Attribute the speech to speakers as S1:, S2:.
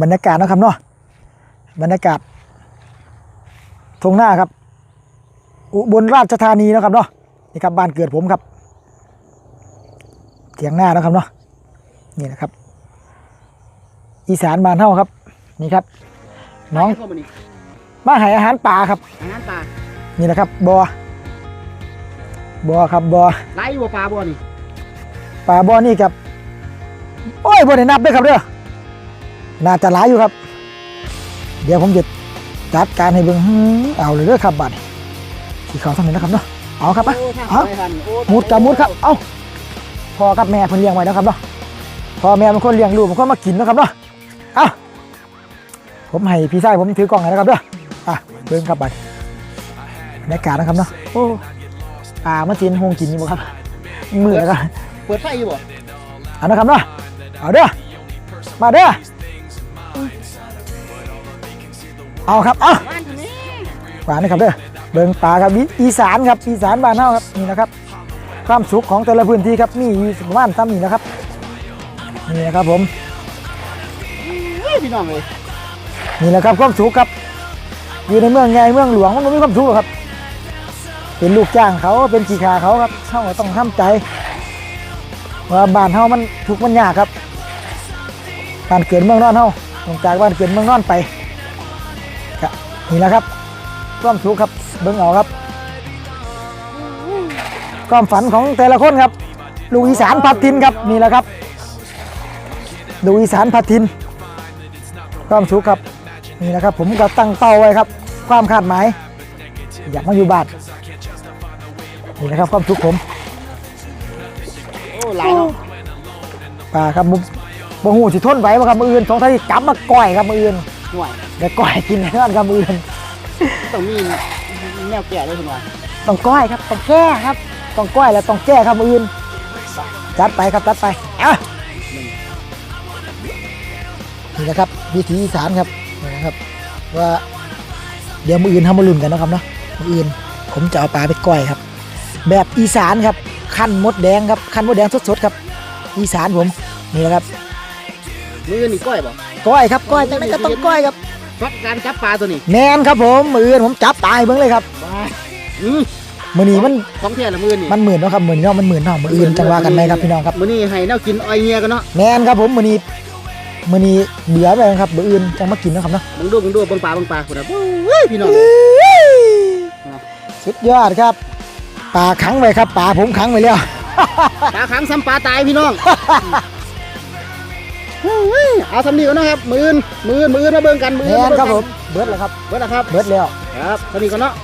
S1: บรรยากาศเนาะครับเนาะบรรยากาศทงหน้าครับ อุบลราชธานีเนาะครับเนาะนี่ครับบ้านเกิดผมครับเถียงหน้าเนาะครับเนาะนี่นะครับ อีสานบ้านเฮาครับ นี่ครับ น้อง
S2: เข้ามานี่
S1: มาให้อาหารป่าครับ
S2: อาหารปลา
S1: นี่นะครับบอบอครับบอ
S2: ไล่บัวปลาบัวนี่
S1: ปลาบอนี่ครับ โอ้ยบ่ได้นับเด้วยครับเด้อ น่าจะหลายอยู่ครับ เดี๋ยวผมจะจัดการให้เบิ่งหือเอาเลยเด้อครับบัดนี้ที่เขาทางนี้นะครับเนาะเอาครับอะ
S2: โอ้ทาง
S1: เอา
S2: ไปทันโอ้
S1: มุดกับมุดครับเอาพ่อกับแม่เพิ่นเลี้ยงไว้นะครับเนาะพ่อแม่เป็นคนเลี้ยงลูกเป็นคนมากินนะครับเนาะเอาผมให้พี่ชายผมถือกล่องให้นะครับเด้ออะเบิ่งครับบัดบรรยากาศนะครับเนาะโอ้อ่ามาจีนหงกินอยู่บ่ครับมือแล้วก็
S2: เปิดไฟอยู่บ่
S1: เอานะครับเนาะเอาเด้อมาเด้อ เอาครับเอา
S2: บ้านทางนี้
S1: หวานนะครับเด้อเบิ่งป่าครับอีอีสานครับอีสานบ้านเฮาครับนี่นะครับ ความสุขของแต่ละพื้นที่ครับมีอยู่ประมาณซ้ำนี่นะครับนี่นะครับผม
S2: เฮ้ยพี่น้องเลย
S1: นี่แหละครับความสุขครับ อยู่ในเมืองใหญ่เมืองหลวงมันบ่มีความสุขหรอกครับ เป็นลูกจ้างเขาเป็นขี้ขาเขาครับเฮาก็ต้องทำใจว่าบ้านเฮามันทุกข์มันยากครับบ้านเกิดเมืองนอนเฮาต้องจากบ้านเกิดเมืองนอนไป ก็นี่แหละครับความสุขครับเบิ่งเอาครับ ความฝันของแต่ละคนครับ ลูกอีสานพัดทินครับนี่แหละครับลูกอีสานพัดทิน ความสุขครับนี่นะครับผมก็ตั้งเป้าไว้ครับ ความคาดหมาย อยากมาอยู่บ้านนี่นะครับความสุขผม
S2: โอ้หลายเนาะ
S1: ป่าครับมุบ่หูสิทนไหวบ่ครับมืออื่นสองท่านจับมาก้อยครับมืออื่น
S2: ห่วย
S1: แต่ก้อยกินแน่นอนครับมืออื่น
S2: ต้องมีแนวแก่ด้วยคุณว่า
S1: ต้องก้อยครับต้องแก้ครับต้องก้อยแล้วต้องแก้ครับมืออื่นจัดไปครับจัดไปอะนี่นะครับวิถีอีสานครับนี่นะครับ ว่าเดี๋ยวมืออื่นทำมาลุ่นกันนะครับเนาะมืออื่นผมจะเอาปลาไปก้อยครับ แบบอีสานครับขั้นมดแดงครับขั้นมดแดงสดๆครับ อีสานผมนี่แหละครับ
S2: มือนี่ก้อยบ่
S1: ก้อยครับก้อยจังไดก็ต้องก้อยครับ
S2: ฟักการจับปลาตัวนี้
S1: แมนครับผมมืออื่นผมจับตายเบิ่งเลยครับ
S2: อืม
S1: มือนี้มัน
S2: ของแท้ละมือนี่
S1: มันหมื่นเนาะครับมือนี้เนาะมันหมื่นเนาะมืออื่นจังว่ากันไหมครับพี่น้องครับ
S2: มื้อนี้ให้แนวกินอ้อยเงียกันเนาะ
S1: แมนครับผมมือนี้มือนี้เบื่อไปครับมืออื่นจังมากินเนาะครับเนาะ
S2: มึงดูมึงดูเบิ่งปลาเบิ่งปลาคุณน่ะโอ้ยพี่น้อง
S1: สุดยอดครับปลาขังไว้ครับปลาผมขังไว้แล้ว
S2: ปลาขังซ้ำปลาตายพี่น้อง เฮ้ยเอาสำนีก่อนนะครับมือนมือนมือนมาเบิ่งกันมื
S1: แม
S2: อน
S1: ครับผมเบิดแล้วครับ
S2: เบิ่งนะครับ
S1: เบิดแล้ว
S2: ครับสำนีก่อนเนาะ